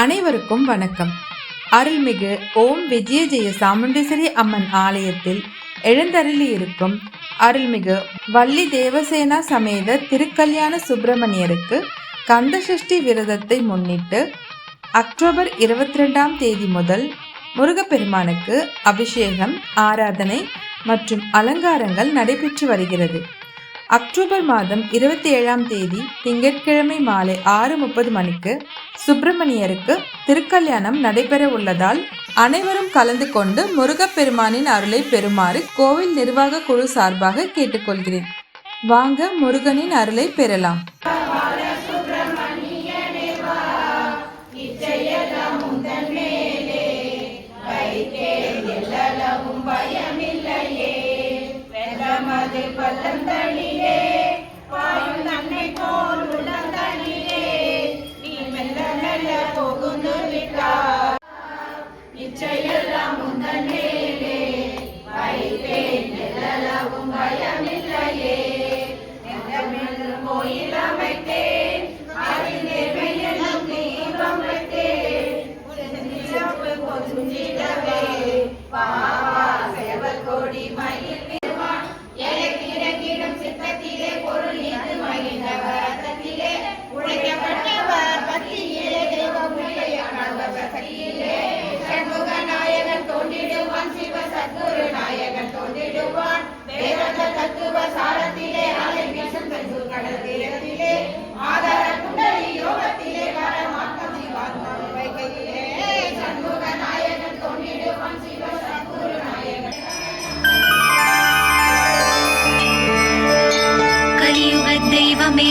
அனைவருக்கும் வணக்கம். அருள்மிகு ஓம் விஜய ஜெய சாமுண்டீஸ்வரி அம்மன் ஆலயத்தில் எழுந்தருளி இருக்கும் அருள்மிகு வள்ளி தேவசேனா சமேத திருக்கல்யாண சுப்பிரமணியருக்கு கந்தசஷ்டி விரதத்தை முன்னிட்டு அக்டோபர் இருபத்தி ரெண்டாம் தேதி முதல் முருகப்பெருமானுக்கு அபிஷேகம் ஆராதனை மற்றும் அலங்காரங்கள் நடைபெற்று வருகிறது. அக்டோபர் மாதம் இருபத்தி ஏழாம் தேதி திங்கட்கிழமை மாலை ஆறு முப்பது மணிக்கு சுப்பிரமணியருக்கு திருக்கல்யாணம் நடைபெற உள்ளதால் அனைவரும் கலந்து கொண்டு முருகப்பெருமானின் அருளை பெறுமாறு கோவில் நிர்வாக குழு சார்பாக கேட்டுக்கொள்கிறேன். வாங்க முருகனின் அருளை பெறலாம். பள்ளந்தளிலே பாயும்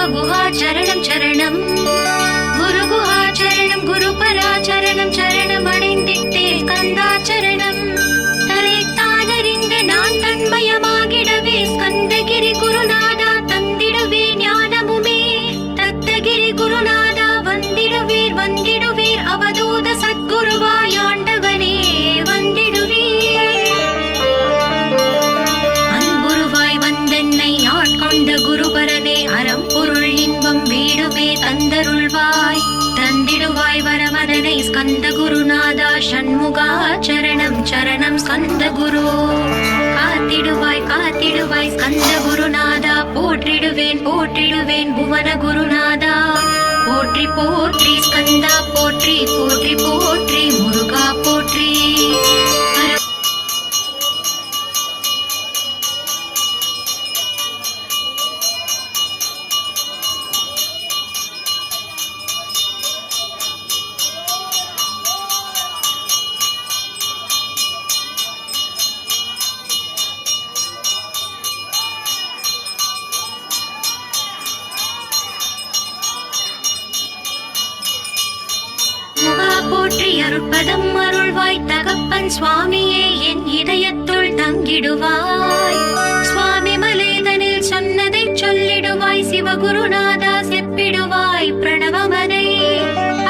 சரவண சரணம். சரணம் குரு குஹாச்சரணம் குரு பராச்சரணம் சரணம் அடைந்திட்டே ஸ்கந்தாச்சரணம் தரைத்தானறிந்து நான் தன்மயமாகிடவே ஸ்கந்தகிரி குருநாதா தந்திடுவே ஞானமுமே. தத்தகிரி குருநாதா வந்திடுவீர் வந்திடுவீர் அவதூத சத்குருவாயா. தந்தருள்வாய் தந்திடுவாய் வரமதனை ஸ்கந்த குருநாதா சண்முகா சரணம் சரணம் ஸ்கந்த குரு காத்திடுவாய் காத்திடுவாய் ஸ்கந்த குருநாதா போற்றிடுவேன் போற்றிடுவேன் புவன குருநாதா போற்றி போற்றி ஸ்கந்தா போற்றி அருட்பதம் அருள்வாய் தகப்பன் சுவாமியே என் இதயத்துள் தங்கிடுவாய். சுவாமி மலேதனில் சொன்னதை சொல்லிடுவாய் சிவகுருநாதா செப்பிடுவாய் பிரணவமனை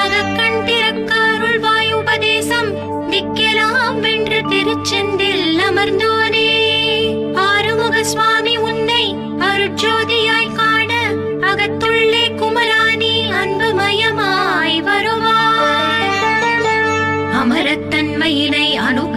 அகக்கண் திறக்க அருள்வாய் உபதேசம் திக்கெலாம் வென்று திருச்செந்தில் அமர்ந்தோனே. ஆறுமுக சுவாமி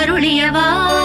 அருளியவா?